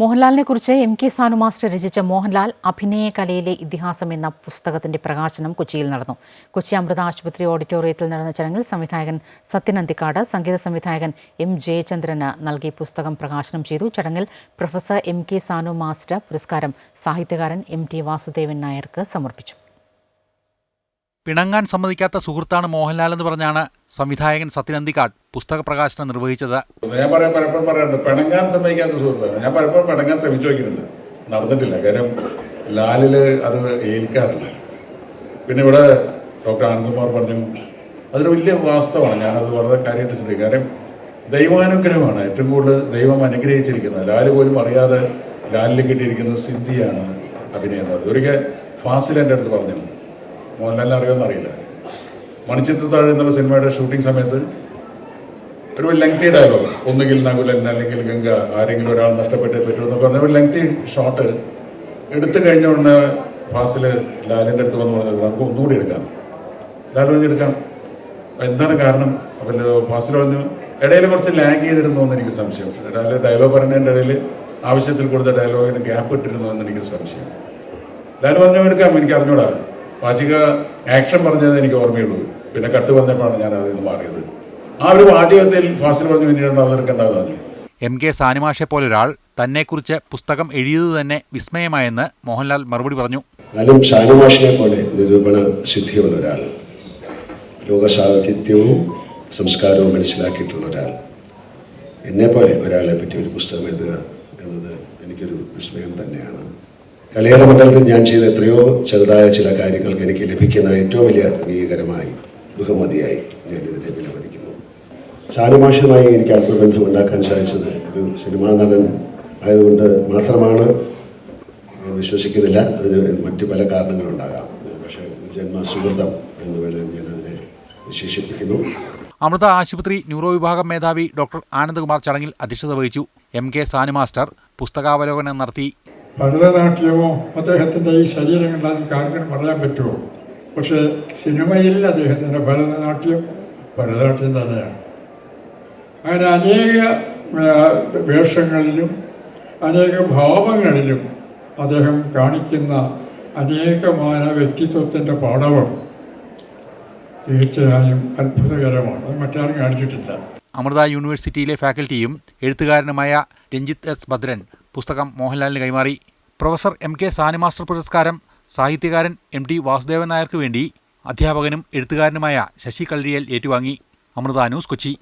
മോഹൻലാലിനെ കുറിച്ച് M K Sanu master രചിച്ച മോഹൻലാൽ അഭിനയ കലയിലെ ഇതിഹാസം എന്ന പുസ്തകത്തിന്റെ പ്രകാശനം കൊച്ചിയിൽ നടന്നു. കൊച്ചി അമൃത ആശുപത്രി ഓഡിറ്റോറിയത്തിൽ നടന്ന ചടങ്ങിൽ സംവിധായകൻ സത്യൻ അന്തിക്കാട് സംഗീത സംവിധായകൻ എം ജയചന്ദ്രന് നൽകി പുസ്തകം പ്രകാശനം ചെയ്തു. ചടങ്ങിൽ professor M K Sanu master പുരസ്കാരം സാഹിത്യകാരൻ എം ടി വാസുദേവൻ നായർക്ക് സമർപ്പിച്ചു. പിണങ്ങാൻ സമ്മതിക്കാത്ത സുഹൃത്താണ് മോഹൻലാൽ എന്ന് പറഞ്ഞാണ് സംവിധായകൻ സത്യനന്ദിക്കാട് പുസ്തക പ്രകാശനം നിർവഹിച്ചത്. ഞാൻ പറയാൻ പലപ്പോഴും പറയാറുണ്ട് പിണങ്ങാൻ സമ്മതിക്കാത്ത സുഹൃത്താണ്. ഞാൻ പലപ്പോഴും പിണങ്ങാൻ ശ്രമിച്ചു നോക്കിയിട്ടുണ്ട്. നടന്നിട്ടില്ല. കാര്യം ലാലിൽ അത് ഏൽക്കാറില്ല. പിന്നെ ഇവിടെ ഡോക്ടർ ആനന്ദകുമാർ പറഞ്ഞു അതൊരു വലിയ വാസ്തവമാണ്. ഞാനത് വളരെ കാര്യമായിട്ട് ശ്രദ്ധിക്കും. കാര്യം ദൈവാനുഗ്രഹമാണ്. ഏറ്റവും കൂടുതൽ ദൈവം അനുഗ്രഹിച്ചിരിക്കുന്നത്. ലാൽ പോലും അറിയാതെ ലാലിൽ കിട്ടിയിരിക്കുന്ന സിദ്ധിയാണ് അഭിനയം ഒരിക്കൽ ഫാസിൽ എന്റെ അടുത്ത് പറഞ്ഞു. മോഹൻലാലിനെ അറിയാമെന്ന് അറിയില്ല. താഴെ എന്നുള്ള സിനിമയുടെ ഷൂട്ടിംഗ് സമയത്ത് ഒരു ലെങ്തി ഡയലോഗ് ഒന്നുകിൽ നകുലൻ അല്ലെങ്കിൽ ഗംഗ ആരെങ്കിലും ഒരാൾ നഷ്ടപ്പെട്ടേ പറ്റുമെന്ന് പറഞ്ഞ ഒരു ലെങ്തി ഷോട്ട് എടുത്തു കഴിഞ്ഞ ഉടനെ ഫാസിൽ ലാലിന്റെ അടുത്ത് വന്ന് പറഞ്ഞത് നമുക്ക് ഒന്നുകൂടി എടുക്കാം. ലാൽ പറഞ്ഞ് എടുക്കാം. എന്താണ് കാരണം? അപ്പോൾ ഫാസിൽ പറഞ്ഞു ഇടയിൽ കുറച്ച് ലാഗ് ചെയ്തിരുന്നു എന്ന് എനിക്ക് സംശയം. ലാൽ ഡയലോഗ് പറയുന്നതിന്റെ ഇടയിൽ ആവശ്യത്തിൽ കൊടുത്ത ഡയലോഗിന് ഗ്യാപ്പ് ഇട്ടിരുന്നു എന്ന് എനിക്ക് സംശയം. ലാൽ പറഞ്ഞു എടുക്കാം എനിക്ക് അറിഞ്ഞൂടാ. വാചിക ആക്ഷൻ പറഞ്ഞത് എനിക്ക് ഓർമ്മയുള്ളൂ. പിന്നെ കട്ട് വന്നപ്പോഴാണ് ഞാൻ അതിൽ നിന്ന് മാറിയത്. ആ ഒരു വാചകത്തിൽ ഫാസിൽ പറഞ്ഞു പിന്നീട് അതെടുക്കേണ്ടതാണ് എം കെ സാനിമാഷെ പോലൊരാൾ തന്നെക്കുറിച്ച് പുസ്തകം എഴുതിയത് തന്നെ വിസ്മയമായെന്ന് മോഹൻലാൽ മറുപടി പറഞ്ഞു. എന്നാലും ഷാനുമാഷിനെ പോലെ നിരൂപണ സിദ്ധിയുള്ള ഒരാൾ ലോകസാഹിത്യവും സംസ്കാരവും മനസ്സിലാക്കിയിട്ടുള്ള ഒരാൾ എന്നെപ്പോലെ ഒരാളെ പറ്റി ഒരു പുസ്തകം എഴുതുക എന്നത് എനിക്കൊരു വിസ്മയം തന്നെയാണ്. കലയുടെ മണ്ഡലത്തിൽ ഞാൻ ചെയ്ത എത്രയോ ചെറുതായ ചില കാര്യങ്ങൾക്ക് എനിക്ക് ലഭിക്കുന്ന ഏറ്റവും വലിയ അംഗീകാരമായി ബഹുമതിയായി ഞാൻ ഇതിനെ വിലമതിക്കുന്നു ഷാനുമാഷുമായി എനിക്ക് ആത്മബന്ധം ഉണ്ടാക്കാൻ സാധിച്ചത് ഒരു സിനിമാ നടൻ ആയതുകൊണ്ട് മാത്രമാണ് വിശ്വസിക്കുന്നില്ല. അതിന് മറ്റു പല കാരണങ്ങളുണ്ടാകാം. പക്ഷേ ജന്മ സുഹൃത്തം എന്ന് വേണം ഞാൻ അതിനെ വിശേഷിപ്പിക്കുന്നു. അമൃത ആശുപത്രി ന്യൂറോ വിഭാഗം മേധാവി ഡോക്ടർ ആനന്ദകുമാർ ചടങ്ങിൽ അധ്യക്ഷത വഹിച്ചു എം കെ സാനുമാസ്റ്റർ. പുസ്തകാവലോകനം നടത്തി ഭരതനാട്യമോ അദ്ദേഹത്തിന്റെ ഈ ശരീരം കണ്ടാൽ ആർക്കും പറയാൻ പറ്റുമോ? പക്ഷേ സിനിമയിൽ അദ്ദേഹത്തിന്റെ ഭരതനാട്യം ഭരതനാട്യം തന്നെയാണ്. അങ്ങനെ അനേക വേഷങ്ങളിലും അനേക ഭാവങ്ങളിലും അദ്ദേഹം കാണിക്കുന്ന അനേകമായ വ്യക്തിത്വത്തിന്റെ പാഠവും തീർച്ചയായും അത്ഭുതകരമാണ്. അത് മറ്റാരും കാണിച്ചിട്ടില്ല. അമൃത യൂണിവേഴ്സിറ്റിയിലെ ഫാക്കൽറ്റിയും എഴുത്തുകാരനുമായ രഞ്ജിത്ത് എസ് ഭദ്രൻ പുസ്തകം മോഹൻലാലിന് കൈമാറി. Professor M K Sanu master പുരസ്കാരം സാഹിത്യകാരൻ എം ടി വാസുദേവൻ നായർക്ക് വേണ്ടി അധ്യാപകനും എഴുത്തുകാരനുമായ ശശി കള്ളിയൽ ഏറ്റുവാങ്ങി. അമൃത ന്യൂസ് കൊച്ചി.